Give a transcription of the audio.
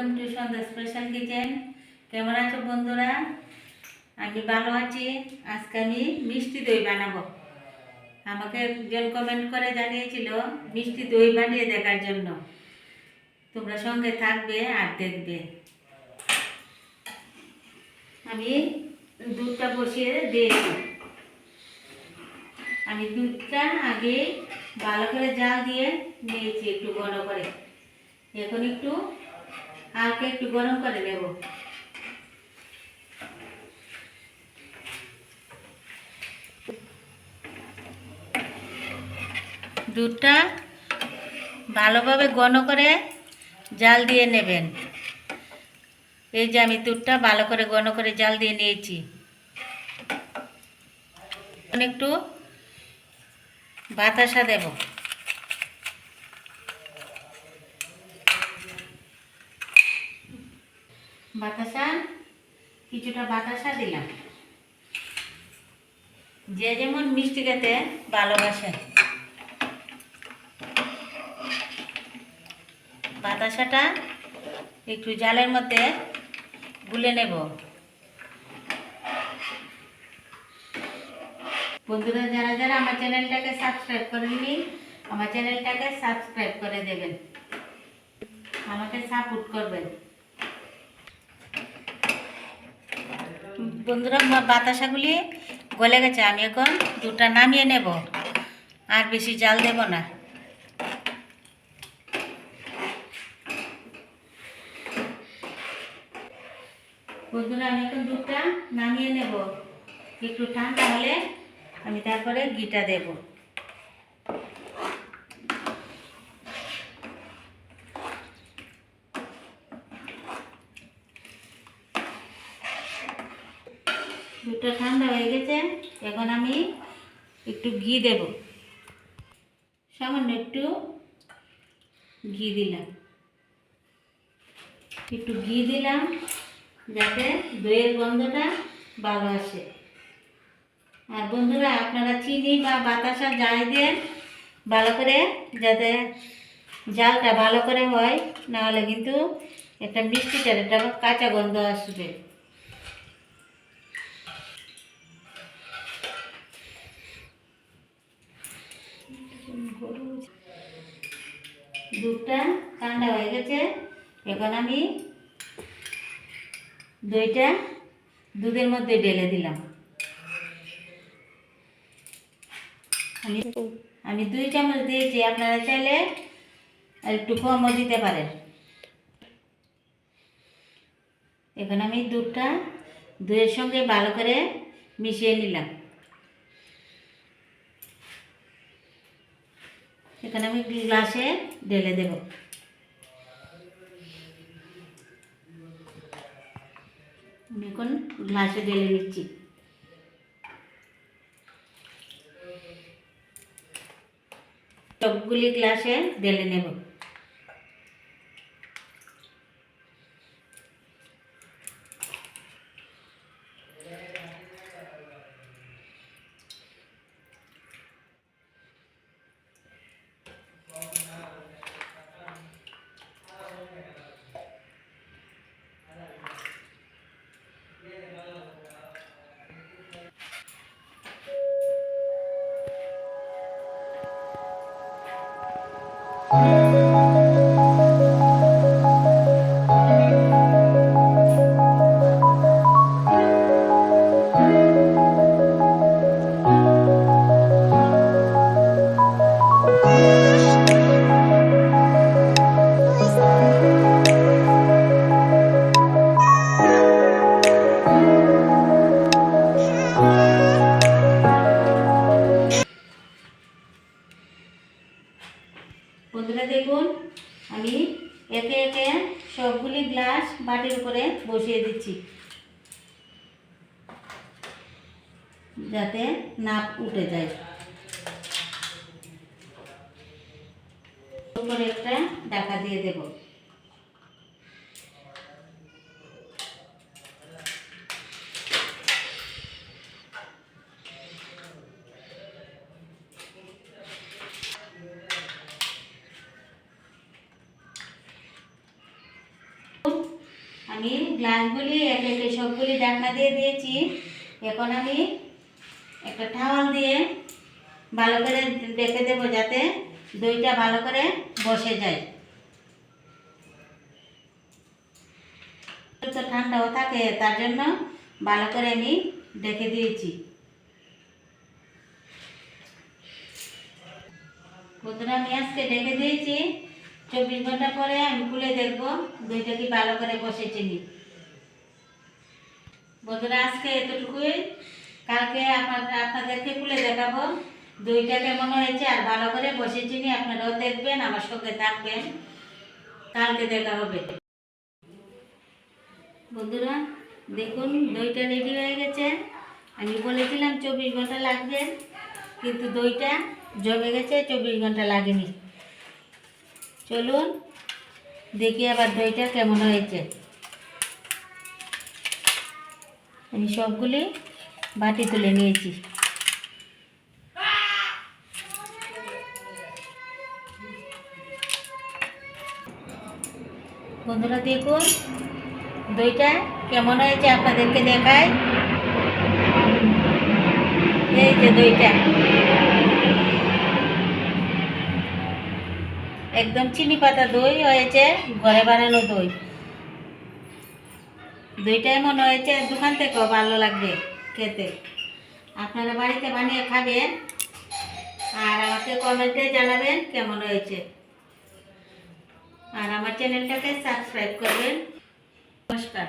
Welcome to Sandhya special kitchen. কেমন আছো বন্ধুরা? আমি ভালো আছি। আজকে আমি মিষ্টি দই বানাবো। আমাকে একজন কমেন্ট করে জানিয়েছিল, মিষ্টি দই বানিয়ে দেখার জন্য। তোমরা সঙ্গে থাকবে আর দেখবে। আমি দুধটা বসিয়ে দিয়েছি। আমি দুধটা আগে ভালো করে জাল দিয়ে নিয়েছি একটু ঘন করে। এখন একটু হালকা একটু গরম করে নেব। দুধটা ভালোভাবে ঘন করে জাল দিয়ে নেবেন। এই যে আমি দুধটা ভালো করে ঘন করে জাল দিয়ে নিয়েছি। একটু বাতাসা দেব। বাতাসা কিছুটা বাতাসা দিলাম। যে যেমন মিষ্টি খেতে ভালোবাসে। বাতাসাটা একটু জালের মধ্যে গুলে নেব। বন্ধুরা, যারা যারা আমার চ্যানেলটাকে সাবস্ক্রাইব করেননি, আমার চ্যানেলটাকে সাবস্ক্রাইব করে দেবেন। আমাকে সাপোর্ট করবেন। বন্ধুরা বাতাসাগুলি গলে গেছে, আমি এখন দুটা নামিয়ে নেব। আর বেশি জাল দেব না। বন্ধুরা, আমি এখন দুধটা নামিয়ে নেব। একটু ঠান্ডা হলে আমি তারপরে ঘিটা দেব। দুধটা ঠান্ডা হয়ে গেছে, এখন আমি একটু ঘি দেব। সামান্য একটু ঘি দিলাম। একটু ঘি দিলাম যাতে দইয়ের গন্ধটা ভালো আসে। আর বন্ধুরা, আপনারা চিনি বা বাতাসা যাই দেন ভালো করে যাতে জালটা ভালো করে হয়, নাহলে কিন্তু একটা মিষ্টিটার একটা কাঁচা গন্ধ আসবে। দুধটা ঠান্ডা হয়ে গেছে। এখন আমি দইটা দুধের মধ্যে ঢেলে দিলাম। আমি আমি দুই চামচ দিয়েছি, আপনারা চাইলে একটু কমও দিতে পারেন। এখন আমি দুধটা দইয়ের সঙ্গে ভালো করে মিশিয়ে নিলাম। এখানে আমি গ্লাসে ঢেলে দেব। এখন গ্লাসে ঢেলে নিচ্ছি সবগুলি গ্লাসে ঢেলে নেব। বন্ধুরা দেখুন, আমি একে একে সবগুলি গ্লাস বাটির উপরে বসিয়ে দিচ্ছি। যাতে নাপ উঠে যায়। উপরে একটা ডাকা দিয়ে দেব। গ্লাসগুলি, এক একে সবগুলি ঢাকনা দিয়ে দিয়েছি। এখন আমি একটা টাওয়াল দিয়ে ভালো করে ডেকে দেবো যাতে দইটা ভালো করে বসে যায়। তো ঠান্ডাও থাকে, তার জন্য ভালো করে আমি ডেকে দিয়েছি। বন্ধুরা, আমি আজকে ডেকে দিয়েছি। চব্বিশ ঘণ্টা পরে আমি খুলে দেখব দইটা কি ভালো করে বসেছে বন্ধুরা, আজকে এতটুকুই। কালকে আপনাদেরকে খুলে দেখাবো। দইটা কেমন হয়েছে আর ভালো করে বসেছি নি আপনারাও দেখবেন, আমার সঙ্গে থাকবেন। কালকে দেখা হবে। বন্ধুরা, দেখুন, দইটা রেডি হয়ে গেছে। আমি বলেছিলাম চব্বিশ ঘণ্টা লাগবে, কিন্তু দইটা জমে গেছে, চব্বিশ ঘণ্টা লাগেনি। চলুন, দেখি আবার দইটা কেমন হয়েছে। আমি সবগুলি বাটি তুলে নিয়েছি। বন্ধুরা দেখুন, দইটা কেমন হয়েছে আপনাদেরকে দেখাই। এই যে দইটা। একদম চিনি পাতা দই হয়েছে, ঘরে বানানো দই। দইটা মনে হয়েছে, দোকান থেকেও ভালো লাগবে খেতে। আপনারা বাড়িতে বানিয়ে খাবেন আর আমাকে কমেন্টে জানাবেন কেমন হয়েছে। আর আমার চ্যানেলটাকে সাবস্ক্রাইব করবেন। নমস্কার।